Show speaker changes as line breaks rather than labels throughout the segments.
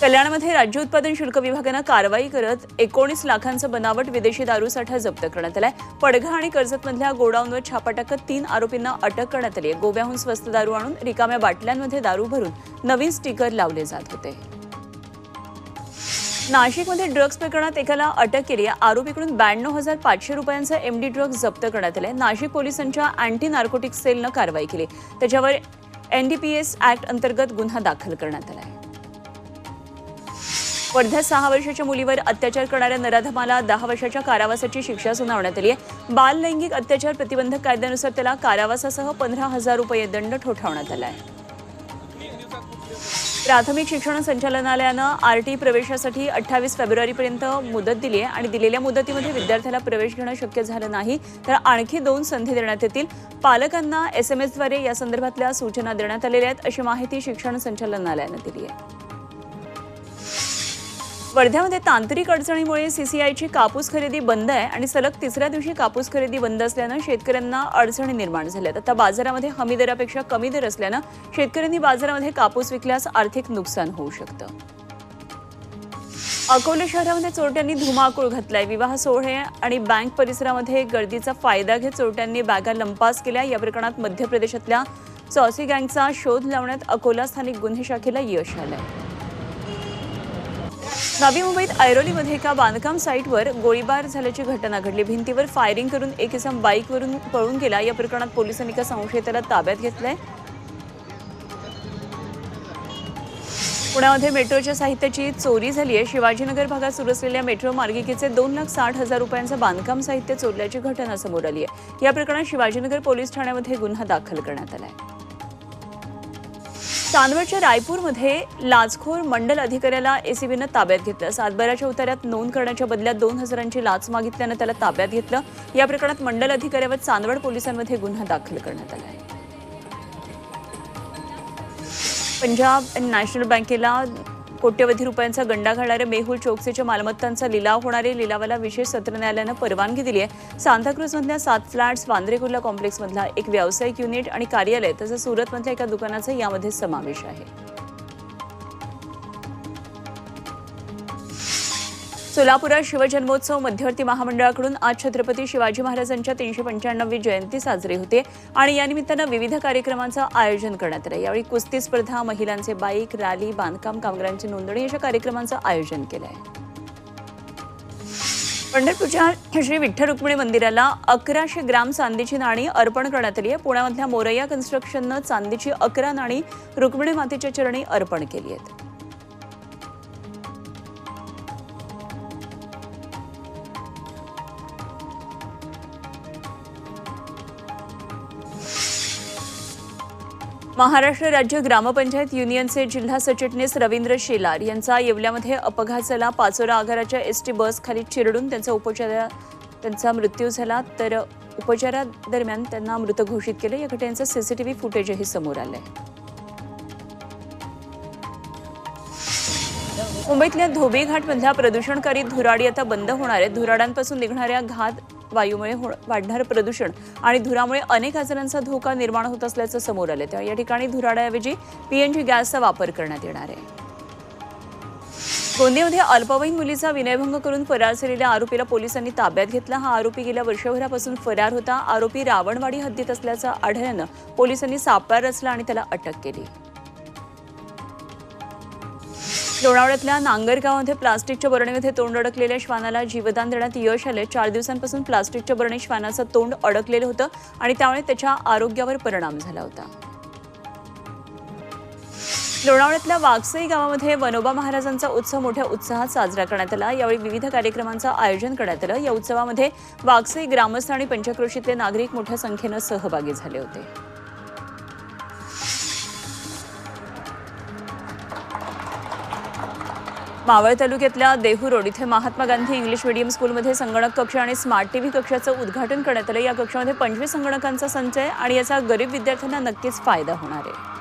कल्याणमध्ये राज्य उत्पादन शुल्क विभागानं कारवाई करत एकोणीस लाखांचं बनावट विदेशी दारूसाठा जप्त करण्यात आलाय. पडघा आणि कर्जतमधल्या गोडाऊनवर छापा टाकत तीन आरोपींना अटक करण्यात आली आहे. गोव्याहून स्वस्त दारू आणून रिकाम्या बाटल्यांमध्ये दारू भरून नवीन स्टिकर लावले जात होते. नाशिकमध्ये ड्रग्ज प्रकरणात एकाला अटक केली आहे. आरोपीकडून ब्याण्णव हजार पाचशे रुपयांचा एमडी ड्रग्ज जप्त करण्यात आले नाशिक पोलिसांच्या अँटी नार्कोटिक सेलनं कारवाई केली. त्याच्यावर एनडीपीएस ऍक्ट अंतर्गत गुन्हा दाखल करण्यात आला आहे वर्ध्यात सहा वर्षाच्या मुलीवर अत्याचार करणाऱ्या नराधमाला दहा वर्षाच्या कारावासाची शिक्षा सुनावण्यात आली आहे. बाल लैंगिक अत्याचार प्रतिबंधक कायद्यानुसार त्याला कारावासासह पंधरा हजार रुपये दंड ठोठावण्यात आला आहे. प्राथमिक शिक्षण संचालनालयानं आर टी प्रवेशासाठी अठ्ठावीस फेब्रुवारीपर्यंत मुदत दिली आहे आणि दिलेल्या मुदतीमध्ये विद्यार्थ्याला प्रवेश घेणं शक्य झालं नाही तर आणखी दोन संधी देण्यात येतील. पालकांना एस एम एसद्वारे या संदर्भातल्या सूचना देण्यात आलेल्या आहेत अशी माहिती शिक्षण संचालनालयानं दिली आहे. वर्ध्यामध्ये तांत्रिक अडचणीमुळे सीसीआयची कापूस खरेदी बंद आहे आणि सलग तिसऱ्या दिवशी कापूस खरेदी बंद असल्यानं शेतकऱ्यांना अडचणी निर्माण झाल्यात. आता बाजारामध्ये हमी दरापेक्षा कमी दर असल्यानं शेतकऱ्यांनी बाजारामध्ये कापूस विकल्यास आर्थिक नुकसान होऊ शकतं. अकोला शहरामध्ये चोरट्यांनी धुमाकूळ घातलाय. विवाह सोहळे आणि बँक परिसरामध्ये गर्दीचा फायदा घेत चोरट्यांनी बॅगा लंपास केल्या. या प्रकरणात मध्य प्रदेशातल्या चौसी गँगचा शोध लावण्यात अकोला स्थानिक गुन्हे शाखेला यश आलं नवी मुंबईत ऐरोलीमध्ये एका बांधकाम साईटवर गोळीबार झाल्याची घटना घडली. भिंतीवर फायरिंग करून एक इसम बाईकवरून पळून गेला. या प्रकरणात पोलिसांनी एका संशयिताला ताब्यात घेतलंय. पुण्यामध्ये मेट्रोच्या साहित्याची चोरी झाली आहे. शिवाजीनगर भागात सुरू असलेल्या मेट्रो मार्गिकेचे दोन लाख साठ हजार रुपयांचं बांधकाम साहित्य चोरल्याची घटना समोर आली आहे. या प्रकरणात शिवाजीनगर पोलीस ठाण्यामध्ये गुन्हा दाखल करण्यात आला आहे चांदवडच्या रायपूरमध्ये लाचखोर मंडल अधिकाऱ्याला एसीबीनं ताब्यात घेतलं. सातबाराच्या उतार्यात नोंद करण्याच्या बदल्यात दोन हजारांची लाच मागितल्यानं त्याला ताब्यात घेतलं. या प्रकरणात मंडल अधिकाऱ्यावर चांदवड पोलिसांमध्ये गुन्हा दाखल करण्यात आला आहे. पंजाब नॅशनल बँकेला कोट्यवधी रुपयांचा गंडा घालणाऱ्या मेहुल चोक्सीच्या मालमत्तांचा लिलाव होणारे लिलावाला विशेष सत्र न्यायालयानं परवानगी दिली आहे सांताक्रूजमधल्या सात फ्लॅट्स वांद्रे कॉम्प्लेक्समधला एक व्यावसायिक युनिट आणि कार्यालय तसंच सुरतमधल्या एका दुकानाचा यामध्ये समावेश आहे. सोलापुरात शिवजन्मोत्सव मध्यवर्ती महामंडळाकडून आज छत्रपती शिवाजी महाराजांच्या तीनशे पंच्याण्णवी जयंती साजरी होते आणि या निमित्तानं विविध कार्यक्रमांचं आयोजन करण्यात आलं. यावेळी कुस्ती स्पर्धा महिलांचे बाईक रॅली बांधकाम कामगारांची नोंदणी अशा कार्यक्रमांचं आयोजन केलं आहे पंढरपूरच्या श्री विठ्ठल रुक्मिणी मंदिराला अकराशे ग्राम चांदीची नाणी अर्पण करण्यात आली आहे. पुण्यामधल्या मोरैया कन्स्ट्रक्शननं चांदीची अकरा नाणी रुक्मिणी मातेच्या चरणी अर्पण केली आहेत. महाराष्ट्र राज्य ग्रामपंचायत युनियनचे जिल्हा सचिटणीस रवींद्र शेलार यांचा येवल्यामध्ये अपघात झाला पाचोरा आगाराच्या एस टी बसखाली चिरडून त्यांचा उपचारा त्यांचा मृत्यू झाला. तर उपचारादरम्यान त्यांना मृत घोषित केलं. या घटनेचं सीसीटीव्ही फुटेजही समोर आलंय. मुंबईतल्या धोबी घाटमधल्या प्रदूषणकारी धुराडी आता बंद होणार आहेत. धुराडांपासून निघणाऱ्या घात वायूमुळे हो- वाढणारं प्रदूषण आणि धुरामुळे अनेक आजारांचा धोका निर्माण होत असल्याचं समोर आलं. तेव्हा या ठिकाणी धुराड्याऐवजी पीएनजी गॅसचा वापर करण्यात येणार आहे. गोंदियामध्ये अल्पवयीन मुलीचा विनयभंग करून फरार झालेल्या आरोपीला पोलिसांनी ताब्यात घेतला. हा आरोपी गेल्या वर्षभरापासून फरार होता. आरोपी रावणवाडी हद्दीत असल्याचं आढळल्यानं पोलिसांनी सापळा रचला आणि त्याला अटक केली. लोणावळ्यातल्या नांगरगावमध्ये प्लास्टिकच्या बरणीमध्ये तोंड अडकलेल्या श्वानाला जीवदान देण्यात यश आले चार दिवसांपासून प्लास्टिकच्या बरणीत श्वानाचं तोंड अडकलेलं होतं आणि त्यामुळे त्याच्या आरोग्यावर परिणाम झाला होता. लोणावळ्यातल्या वाघसई गावामध्ये वनोबा महाराजांचा उत्सव मोठ्या उत्साहात साजरा करण्यात आला. यावेळी विविध कार्यक्रमांचं आयोजन करण्यात आलं. या उत्सवामध्ये वाघसई ग्रामस्थ आणि पंचक्रोशीतले नागरिक मोठ्या संख्येनं सहभागी झाले होते. मावळ तालुक्यातल्या देहू रोड इथे महात्मा गांधी इंग्लिश मीडियम स्कूलमध्ये संगणक कक्ष आणि स्मार्ट टीव्ही कक्षाचं उद्घाटन करण्यात आलं. या कक्षामध्ये पंचवीस संगणकांचा संच आहे आणि याचा गरीब विद्यार्थ्यांना नक्कीच फायदा होणार आहे.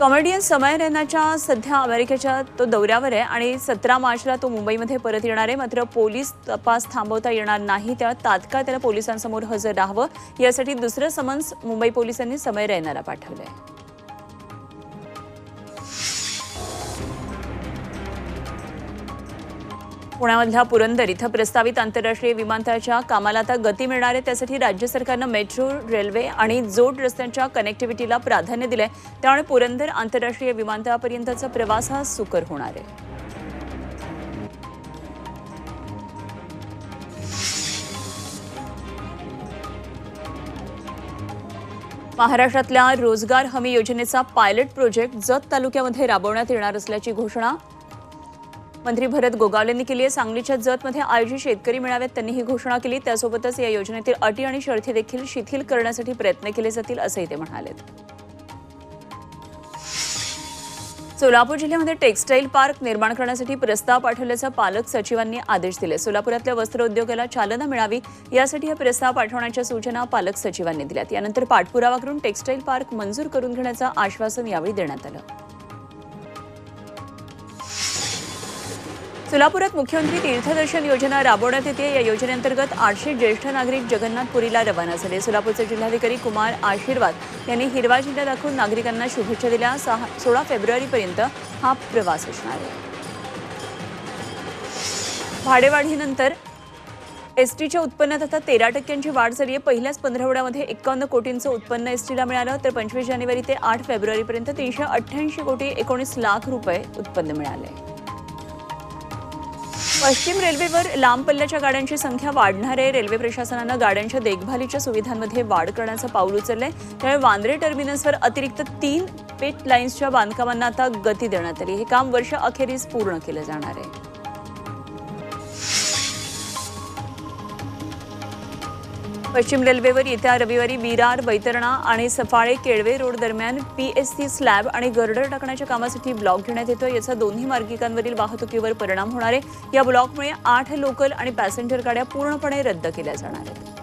कॉमेडियन समय रैनाच्या सध्या अमेरिकेच्या तो दौऱ्यावर आहे आणि सतरा मार्चला तो मुंबईमध्ये परत येणार आहे. मात्र पोलीस तपास थांबवता येणार नाही. तेव्हा तात्काळ त्याला पोलिसांसमोर हजर राहावं यासाठी दुसरं समन्स मुंबई पोलिसांनी समय रैनाला पाठवलं आहे पुण्यामधल्या पुरंदर इथं प्रस्तावित आंतरराष्ट्रीय विमानतळाच्या कामाला आता गती मिळणार आहे. त्यासाठी राज्य सरकारनं मेट्रो रेल्वे आणि जोड रस्त्यांच्या कनेक्टिव्हिटीला प्राधान्य दिलंय. त्यामुळे पुरंदर आंतरराष्ट्रीय विमानतळापर्यंतचा प्रवास हा सुकर होणार आहे. महाराष्ट्रातल्या रोजगार हमी योजनेचा पायलट प्रोजेक्ट जत तालुक्यामध्ये राबवण्यात येणार असल्याची घोषणा मंत्री भरत गोगावले यांनी केली आहे. सांगलीच्या जतमध्ये आयोजित शेतकरी मेळाव्यात त्यांनी ही घोषणा केली. त्यासोबतच या योजनेतील अटी आणि शर्ती देखील शिथिल करण्यासाठी प्रयत्न केले जातील असंही ते म्हणाले सोलापूर जिल्ह्यामध्ये टेक्स्टाईल पार्क निर्माण करण्यासाठी प्रस्ताव पाठवल्याचा पालक सचिवांनी आदेश दिले. सोलापुरातल्या वस्त्रोद्योगाला चालना मिळावी यासाठी हा प्रस्ताव पाठवण्याच्या सूचना पालक सचिवांनी दिल्यात. यानंतर पाठपुरावा करून टेक्स्टाईल पार्क मंजूर करून घेण्याचं आश्वासन यावेळी देण्यात आलं. सोलापुरात मुख्यमंत्री तीर्थदर्शन योजना राबवण्यात येते. या योजनेअंतर्गत आठशे ज्येष्ठ नागरिक जगन्नाथपुरीला रवाना झाले. सोलापूरचे जिल्हाधिकारी कुमार आशीर्वाद यांनी हिरवा झेंडा दाखवून नागरिकांना शुभेच्छा दिल्या. सहा सोळा फेब्रुवारीपर्यंत हा प्रवास असणार आहे. भाडेवाढीनंतर एस टीच्या उत्पन्नात आता तेरा टक्क्यांची वाढ झाली आहे. पहिल्याच पंधरवड्यामध्ये एकावन्न कोटींचं उत्पन्न एस टीला मिळालं. तर पंचवीस जानेवारी ते आठ फेब्रुवारीपर्यंत तीनशे अठ्ठ्याऐंशी कोटी एकोणीस लाख रुपये उत्पन्न मिळाले. पश्चिम रेल्वेवर लांब पल्ल्याच्या गाड्यांची संख्या वाढणार आहे रेल्वे प्रशासनानं गाड्यांच्या देखभालीच्या सुविधांमध्ये वाढ करण्याचं पाऊल उचललंय. त्यामुळे वांद्रे टर्मिनसवर अतिरिक्त तीन पेट लाईन्सच्या बांधकामांना आता गती देण्यात आली. हे काम वर्ष अखेरीस पूर्ण केलं जाणार आहे. पश्चिम रेल्वेवर येत्या रविवारी विरार वैतरणा आणि सफाळे केळवे रोड दरम्यान पीएससी स्लॅब आणि गर्डर टाकण्याच्या कामासाठी ब्लॉक घेण्यात येतो याचा दोन्ही मार्गिकांवरील वाहतुकीवर परिणाम होणार आहे. या ब्लॉकमुळे आठ लोकल आणि पॅसेंजर गाड्या पूर्णपणे रद्द केल्या जाणार आहेत.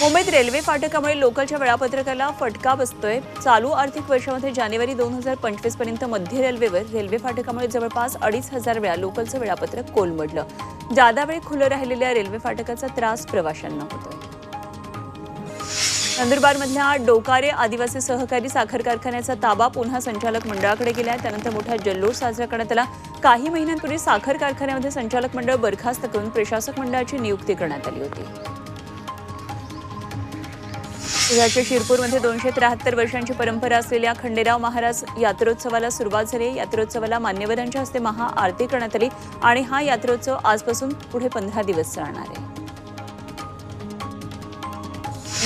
मुंबईत रेल्वे फाटकामुळे लोकलच्या वेळापत्रकाला फटका बसतोय. चालू आर्थिक वर्षामध्ये जानेवारी दोन हजार पंचवीसपर्यंत मध्य रेल्वेवर रेल्वे फाटकामुळे जवळपास अडीच हजार वेळा लोकलचं वेळापत्रक कोलमडलं. जादा वेळ खुलं राहिलेल्या रेल्वे फाटकाचा त्रास प्रवाशांना होतोय. नंदुरबारमधल्या डोकारे आदिवासी सहकारी साखर कारखान्याचा ताबा पुन्हा संचालक मंडळाकडे गेला आहे त्यानंतर मोठा जल्लोष साजरा करण्यात आला. काही महिन्यांपूर्वी साखर कारखान्यामध्ये संचालक मंडळ बरखास्त करून प्रशासक मंडळाची नियुक्ती करण्यात आली होती. पुण्याच्या शिरपूरमध्ये दोनशे त्र्याहत्तर वर्षांची परंपरा असलेल्या खंडेराव महाराज यात्रोत्सवाला सुरुवात झाली. यात्रोत्सवाला मान्यवरांच्या हस्ते महाआरती करण्यात आली आणि हा यात्रोत्सव आजपासून पुढे पंधरा दिवस चालणार आहे.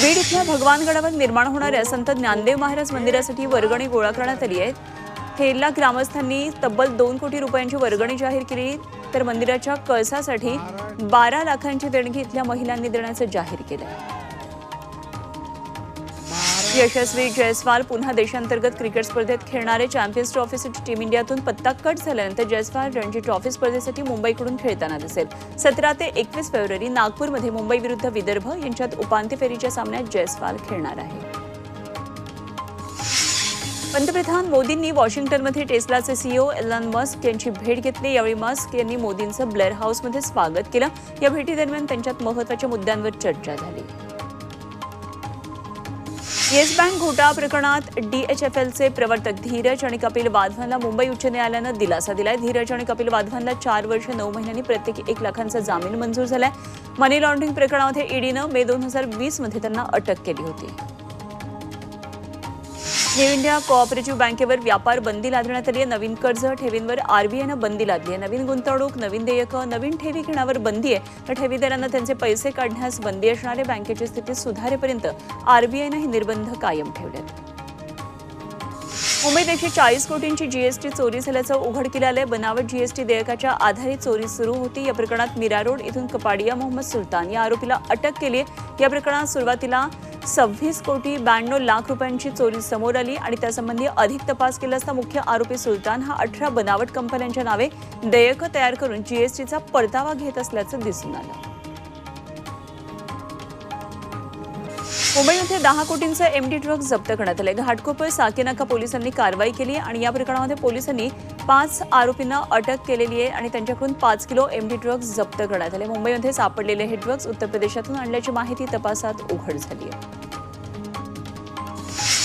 बीड इथल्या भगवानगडावर निर्माण होणाऱ्या संत ज्ञानदेव महाराज मंदिरासाठी वर्गणी गोळा करण्यात आली आहे. खेरला ग्रामस्थांनी तब्बल दोन कोटी रुपयांची वर्गणी जाहीर केली. तर मंदिराच्या कळसासाठी बारा लाखांची देणगी इथल्या महिलांनी देण्याचं जाहीर केलं आहे यशस्वी जयस्वाल पुन्हा देशांतर्गत क्रिकेट स्पर्धेत खेळणारे चॅम्पियन्स ट्रॉफीसाठी टीम इंडियातून पत्ता कट झाल्यानंतर जयस्वाल रणजी ट्रॉफी स्पर्धेसाठी मुंबईकडून खेळताना दिसेल. सतरा ते एकवीस फेब्रुवारी नागपूरमध्ये मुंबई विरुद्ध विदर्भ यांच्यात उपांत्य फेरीच्या सामन्यात जयस्वाल खेळणार आहे. पंतप्रधान मोदींनी वॉशिंग्टनमध्ये टेस्लाचे सीईओ एलन मस्क यांची भेट घेतली. यावेळी मस्क यांनी मोदींचं ब्लेअर हाऊसमध्ये स्वागत केलं. या भेटीदरम्यान त्यांच्यात महत्त्वाच्या मुद्द्यांवर चर्चा झाली. येस बँक घोटाळा प्रकरणात डीएचएफएलचे प्रवर्तक धीरज आणि कपिल वाधवानला मुंबई उच्च न्यायालयानं दिलासा दिलाय. धीरज आणि कपिल वाधवानला चार वर्ष नऊ महिन्यांनी प्रत्येकी एक लाखांचा जामीन मंजूर झालाय. मनी लॉन्ड्रिंग प्रकरणामध्ये ईडीनं मे दोन हजार वीसमध्ये त्यांना अटक केली होती. न्यू इंडिया कोऑपरेटिव्ह बँकेवर व्यापार बंदी लादण्यात आली आहे. नवीन कर्ज ठेवींवर आरबीआयनं बंदी लादली आहे. नवीन गुंतवणूक नवीन देयकं नवीन ठेवी घेण्यावर बंदी आहे. तर ठेवीदारांना त्यांचे पैसे काढण्यास बंदी असणारे बँकेची स्थिती सुधारेपर्यंत आरबीआयनं हे निर्बंध कायम ठेवलेत मुंबईत एकशे चाळीस कोटींची जीएसटी चोरी झाल्याचं उघडकीला आलंय बनावट जीएसटी देयकाच्या आधारे चोरी सुरू होती. या प्रकरणात मीरा रोड इथून कपाडिया मोहम्मद सुलतान या आरोपीला अटक केली या प्रकरणात सुरुवातीला सव्वीस कोटी ब्याण्णव लाख रुपयांची चोरी समोर आली आणि त्यासंबंधी अधिक तपास केला असता मुख्य आरोपी सुलतान हा अठरा बनावट कंपन्यांच्या नावे देयकं तयार करून जीएसटीचा परतावा घेत असल्याचं दिसून आलं. मुंबईमध्ये दहा कोटींचं एमडी ड्रग्ज जप्त करण्यात आले घाटकोपर साकेनाका पोलिसांनी कारवाई केली आणि या प्रकरणामध्ये पोलिसांनी पाच आरोपींना अटक केलेली आहे आणि त्यांच्याकडून पाच किलो एमडी ड्रग्ज जप्त करण्यात आले. मुंबईमध्ये सापडलेले हे ड्रग्ज उत्तर प्रदेशातून आणल्याची माहिती तपासात उघड झाली आहे.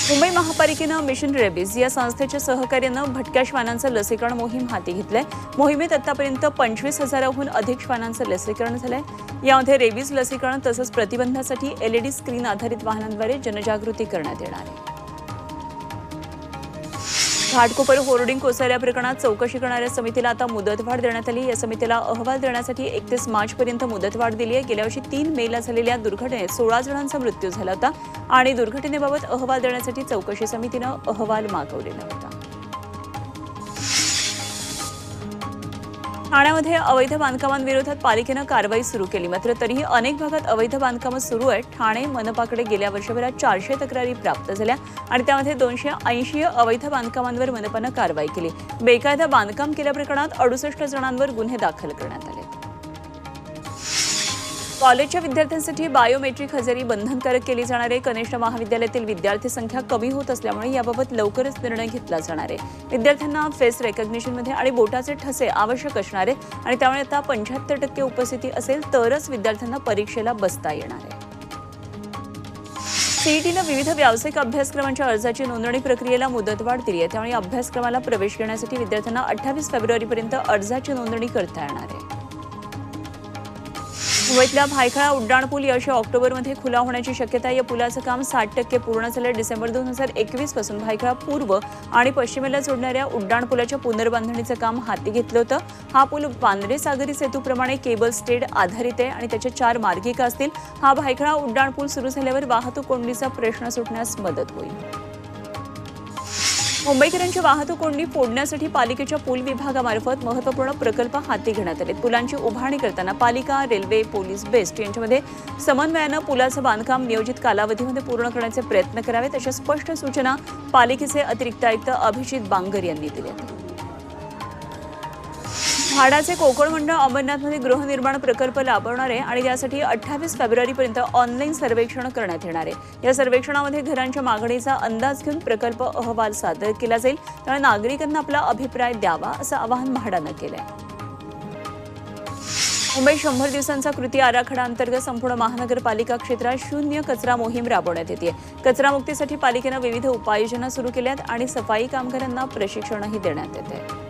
मुंबई महापालिकेनं मिशन रेबीज या संस्थेच्या सहकार्यानं भटक्या श्वानांचं लसीकरण मोहीम हाती घेतलंय. मोहिमेत आतापर्यंत पंचवीस हजाराहून अधिक श्वानांचं लसीकरण झालंय. यामध्ये रेबीज लसीकरण तसंच प्रतिबंधासाठी एलईडी स्क्रीन आधारित वाहनांद्वारे जनजागृती करण्यात येणार आहे. घाटकोपर होर्डिंग कोसळल्या प्रकरणात चौकशी करणाऱ्या समितीला आता मुदतवाढ देण्यात आली. या समितीला अहवाल देण्यासाठी एकतीस मार्चपर्यंत मुदतवाढ दिली आहे. गेल्या वर्षी तीन मेला झालेल्या दुर्घटनेत सोळा जणांचा मृत्यू झाला होता आणि दुर्घटनेबाबत अहवाल देण्यासाठी चौकशी समितीनं अहवाल मागवलेला होता. ठाण्यामध्ये अवैध बांधकामांविरोधात पालिकेनं कारवाई सुरू केली. मात्र तरीही अनेक भागात अवैध बांधकामं सुरू आहेत. ठाणे मनपाकडे गेल्या वर्षभरात चारशे तक्रारी प्राप्त झाल्या आणि त्यामध्ये दोनशे ऐंशी अवैध बांधकामांवर मनपानं कारवाई केली. बेकायदा बांधकाम केल्याप्रकरणात अडुसष्ट जणांवर गुन्हे दाखल करण्यात आले. कॉलेजच्या विद्यार्थ्यांसाठी बायोमेट्रिक हजेरी बंधनकारक केली जाणार आहे. कनिष्ठ महाविद्यालयातील विद्यार्थी संख्या कमी होत असल्यामुळे याबाबत लवकरच निर्णय घेतला जाणार आहे. विद्यार्थ्यांना फेस रेकग्निशनमध्ये आणि बोटाचे ठसे आवश्यक असणार आहे. आणि त्यामुळे आता पंच्याहत्तर टक्के उपस्थिती असेल तरच विद्यार्थ्यांना परीक्षेला बसता येणार आहे. सीईटीनं विविध व्यावसायिक अभ्यासक्रमांच्या अर्जाची नोंदणी प्रक्रियेला मुदतवाढ दिली आहे. त्यामुळे अभ्यासक्रमाला प्रवेश घेण्यासाठी विद्यार्थ्यांना अठ्ठावीस फेब्रुवारीपर्यंत अर्जाची नोंदणी करता येणार आहे. मुंबईतल्या भायखळा उड्डाणपूल यावर्षी ऑक्टोबरमध्ये खुला होण्याची शक्यता आहे. या पुलाचं काम साठ टक्के पूर्ण झालं. डिसेंबर दोन हजार एकवीसपासून भायखळा पूर्व आणि पश्चिमेला जोडणाऱ्या उड्डाणपुलाच्या पुनर्बांधणीचं काम हाती घेतलं होतं. हा पूल वांद्रे सागरी सेतूप्रमाणे केबल स्टेड आधारित आहे आणि त्याच्या चार मार्गिका असतील. हा भायखळा उड्डाणपूल सुरू झाल्यावर वाहतूक कोंडीचा प्रश्न सुटण्यास मदत होईल. मुंबईकरांची वाहतूक कोंडी फोडण्यासाठी पालिकेच्या पूल विभागामार्फत महत्त्वपूर्ण प्रकल्प हाती घेण्यात आले पुलांची उभारणी करताना पालिका रेल्वे पोलीस बेस्ट यांच्यामध्ये समन्वयानं पुलाचं बांधकाम नियोजित कालावधीमध्ये पूर्ण करण्याचे प्रयत्न करावेत अशा स्पष्ट सूचना पालिकेचे अतिरिक्त आयुक्त अभिजित बांगर यांनी दिल्या म्हाडाचे कोकण मंडळ अंबरनाथमध्ये गृहनिर्माण प्रकल्प राबवणार आहे आणि त्यासाठी अठ्ठावीस फेब्रुवारीपर्यंत ऑनलाईन सर्वेक्षण करण्यात येणार आहे. या सर्वेक्षणामध्ये घरांच्या मागणीचा अंदाज घेऊन प्रकल्प अहवाल सादर केला जाईल. त्यामुळे नागरिकांना आपला अभिप्राय द्यावा असं आवाहन म्हाडानं केलं आहे मुंबई शंभर दिवसांचा कृती आराखडा अंतर्गत संपूर्ण महानगरपालिका क्षेत्रात शून्य कचरा मोहीम राबवण्यात येते. कचरा मुक्तीसाठी पालिकेनं विविध उपाययोजना सुरू केल्यात आणि सफाई कामगारांना प्रशिक्षणही देण्यात येते